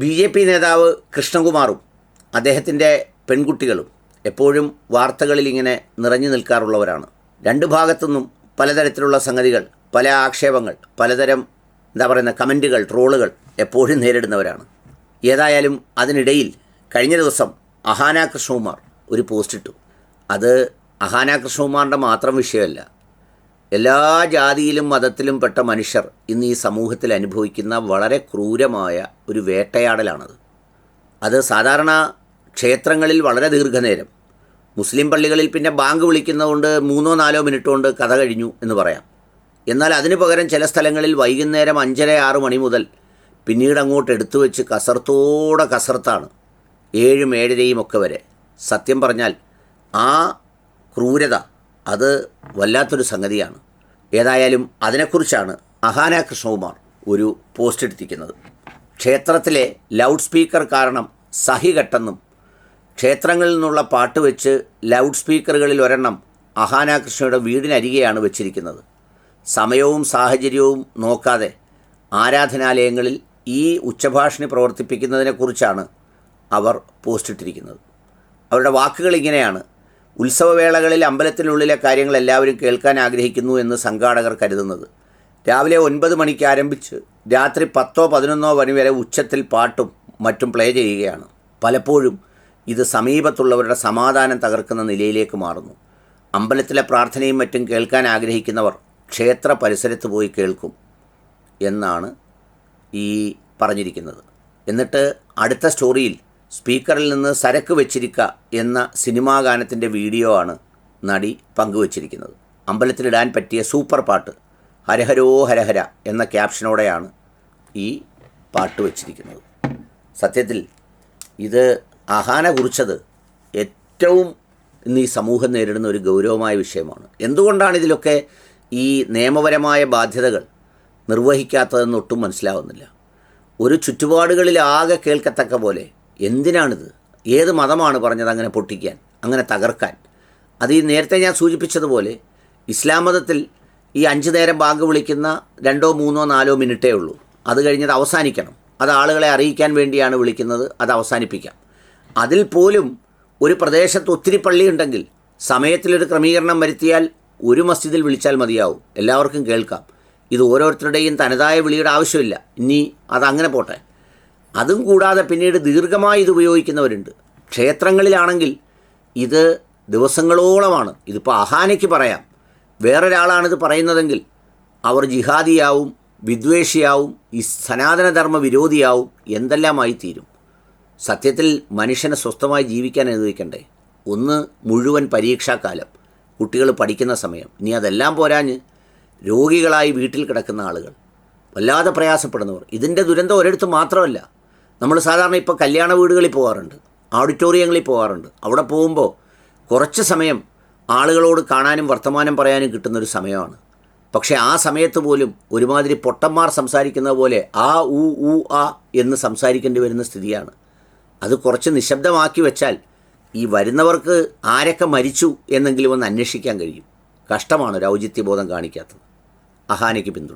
B J P നേതാവ് കൃഷ്ണകുമാറും അദ്ദേഹത്തിന്റെ പെൺകുട്ടികളും എപ്പോഴും വാർത്തകളിൽ ഇങ്ങനെ നിറഞ്ഞു നിൽക്കാറുള്ളവരാണ്. രണ്ട് ഭാഗത്തുനിന്നും പലതരത്തിലുള്ള സംഗതികൾ പല ആക്ഷേപങ്ങൾ പലതരം എന്താ പറയുന്ന കമന്റുകൾ ട്രോളുകൾ എപ്പോഴും നേരിടുന്നവരാണ്. ഏതായാലും അതിനിടയിൽ കഴിഞ്ഞ ദിവസം അഹാന കൃഷ്ണകുമാർ ഒരു പോസ്റ്റ് ഇട്ടു. അത് അഹാന കൃഷ്ണകുമാറിന്റെ മാത്രം വിഷയമല്ല എല്ലാ ജാതിയിലും മതത്തിലും പെട്ട മനുഷ്യർ ഇന്ന് ഈ സമൂഹത്തിൽ അനുഭവിക്കുന്ന വളരെ ക്രൂരമായ ഒരു വേട്ടയാടലാണത്. അത് സാധാരണ ക്ഷേത്രങ്ങളിൽ വളരെ ദീർഘനേരം മുസ്ലിം പള്ളികളിൽ പിന്നെ ബാങ്ക് വിളിക്കുന്നതുകൊണ്ട് മൂന്നോ നാലോ മിനിറ്റ് കൊണ്ട് കഥ കഴിഞ്ഞു എന്ന് പറയാം. എന്നാൽ അതിന് പകരം ചില സ്ഥലങ്ങളിൽ വൈകുന്നേരം അഞ്ചര ആറ് മണി മുതൽ പിന്നീട് അങ്ങോട്ട് എടുത്തു വെച്ച് കസർത്തോടെ കസർത്താണ്. ഏഴും ഏഴരയും ഒക്കെ വരെ. സത്യം പറഞ്ഞാൽ ആ ക്രൂരത അത് വല്ലാത്തൊരു സംഗതിയാണ്. ഏതായാലും അതിനെക്കുറിച്ചാണ് അഹാന കൃഷ്ണകുമാർ ഒരു പോസ്റ്റ് എടുത്തിരിക്കുന്നത്. ക്ഷേത്രത്തിലെ ലൗഡ് സ്പീക്കർ കാരണം സഹി കെട്ടെന്നും ക്ഷേത്രങ്ങളിൽ നിന്നുള്ള പാട്ട് വെച്ച് ലൗഡ് സ്പീക്കറുകളിൽ ഒരെണ്ണം അഹാന കൃഷ്ണയുടെ വീടിനരികെയാണ് വെച്ചിരിക്കുന്നത്. സമയവും സാഹചര്യവും നോക്കാതെ ആരാധനാലയങ്ങളിൽ ഈ ഉച്ചഭാഷിണി പ്രവർത്തിപ്പിക്കുന്നതിനെക്കുറിച്ചാണ് അവർ പോസ്റ്റിട്ടിരിക്കുന്നത് അവരുടെ വാക്കുകൾ ഇങ്ങനെയാണ്. ഉത്സവവേളകളിൽ അമ്പലത്തിനുള്ളിലെ കാര്യങ്ങൾ എല്ലാവരും കേൾക്കാൻ ആഗ്രഹിക്കുന്നു എന്ന് സംഘാടകർ കരുതുന്നത്. രാവിലെ ഒൻപത് മണിക്ക് ആരംഭിച്ച് രാത്രി പത്തോ പതിനൊന്നോ മണി വരെ ഉച്ചത്തിൽ പാട്ടും മറ്റും പ്ലേ ചെയ്യുകയാണ്. പലപ്പോഴും ഇത് സമീപത്തുള്ളവരുടെ സമാധാനം തകർക്കുന്ന നിലയിലേക്ക് മാറുന്നു. അമ്പലത്തിലെ പ്രാർത്ഥനയും മറ്റും കേൾക്കാൻ ആഗ്രഹിക്കുന്നവർ ക്ഷേത്ര പരിസരത്ത് പോയി കേൾക്കും എന്നാണ് ഈ പറഞ്ഞിരിക്കുന്നത്. എന്നിട്ട് അടുത്ത സ്റ്റോറിയിൽ സ്പീക്കറിൽ നിന്ന് സരക്ക് വെച്ചിരിക്ക എന്ന സിനിമാ ഗാനത്തിന്റെ വീഡിയോ ആണ് നടി പങ്കുവച്ചിരിക്കുന്നത്. അമ്പലത്തിലിടാൻ പറ്റിയ സൂപ്പർ പാട്ട് ഹരഹരോ ഹരഹര എന്ന ക്യാപ്ഷനോടെയാണ് ഈ പാട്ട് വച്ചിരിക്കുന്നത്. സത്യത്തിൽ ഇത് അഹാന കുറിച്ചത് ഏറ്റവും ഇന്ന് ഈ സമൂഹം നേരിടുന്ന ഒരു ഗൗരവമായ വിഷയമാണ്. എന്തുകൊണ്ടാണ് ഇതിലൊക്കെ ഈ നിയമപരമായ ബാധ്യതകൾ നിർവഹിക്കാത്തതെന്ന് ഒട്ടും മനസ്സിലാവുന്നില്ല. ഒരു ചുറ്റുപാടുകളിലാകെ കേൾക്കത്തക്ക പോലെ എന്തിനാണിത്? ഏത് മതമാണ് പറഞ്ഞത് അങ്ങനെ പൊട്ടിക്കാൻ അങ്ങനെ തകർക്കാൻ? അത് ഈ നേരത്തെ ഞാൻ സൂചിപ്പിച്ചതുപോലെ ഇസ്ലാം മതത്തിൽ ഈ അഞ്ച് നേരം ബാങ്ക് വിളിക്കുന്ന രണ്ടോ മൂന്നോ നാലോ മിനിറ്റേ ഉള്ളൂ. അത് കഴിഞ്ഞത് അവസാനിക്കണം. അത് ആളുകളെ അറിയിക്കാൻ വേണ്ടിയാണ് വിളിക്കുന്നത്. അത് അവസാനിപ്പിക്കാം. അതിൽ പോലും ഒരു പ്രദേശത്ത് ഒത്തിരി പള്ളിയുണ്ടെങ്കിൽ സമയത്തിലൊരു ക്രമീകരണം വരുത്തിയാൽ ഒരു മസ്ജിദിൽ വിളിച്ചാൽ മതിയാവും. എല്ലാവർക്കും കേൾക്കാം. ഇത് ഓരോരുത്തരുടെയും തനതായ വിളിയുടെ ആവശ്യമില്ല. ഇനി അതങ്ങനെ പോട്ടെ. അതും കൂടാതെ പിന്നീട് ദീർഘമായി ഇത് ഉപയോഗിക്കുന്നവരുണ്ട്. ക്ഷേത്രങ്ങളിലാണെങ്കിൽ ഇത് ദിവസങ്ങളോളമാണ്. ഇതിപ്പോൾ അഹാനയ്ക്ക് പറയാം. വേറൊരാളാണിത് പറയുന്നതെങ്കിൽ അവർ ജിഹാദിയാവും വിദ്വേഷിയാവും ഈ സനാതനധർമ്മ വിരോധിയാവും എന്തെല്ലാമായി തീരും സത്യത്തിൽ മനുഷ്യനെ സ്വസ്ഥമായി ജീവിക്കാൻ അനുവദിക്കണ്ടേ. ഒന്ന് മുഴുവൻ പരീക്ഷാക്കാലം കുട്ടികൾ പഠിക്കുന്ന സമയം. ഇനി അതെല്ലാം പോരാഞ്ഞ് രോഗികളായി വീട്ടിൽ കിടക്കുന്ന ആളുകൾ. വല്ലാതെ പ്രയാസപ്പെടുന്നവർ. ഇതിന്റെ ദുരന്തം ഒരിടത്ത് മാത്രമല്ല. നമ്മൾ സാധാരണ ഇപ്പോൾ കല്യാണ വീടുകളിൽ പോകാറുണ്ട് ഓഡിറ്റോറിയങ്ങളിൽ പോകാറുണ്ട്. അവിടെ പോകുമ്പോൾ കുറച്ച് സമയം ആളുകളോട് കാണാനും വർത്തമാനം പറയാനും കിട്ടുന്നൊരു സമയമാണ്. പക്ഷേ ആ സമയത്ത് പോലും ഒരുമാതിരി പൊട്ടന്മാർ സംസാരിക്കുന്നത് പോലെ ആ ഉ ഊ ആ എന്ന് സംസാരിക്കേണ്ടി വരുന്ന സ്ഥിതിയാണ്. അത് കുറച്ച് നിശബ്ദമാക്കി വെച്ചാൽ ഈ വരുന്നവർക്ക് ആരൊക്കെ മരിച്ചു എന്നെങ്കിലും ഒന്ന് അന്വേഷിക്കാൻ കഴിയും. കഷ്ടമാണ് ഒരു ഔചിത്യബോധം കാണിക്കാത്തത്. അഹാനയ്ക്ക് പിന്തുണ.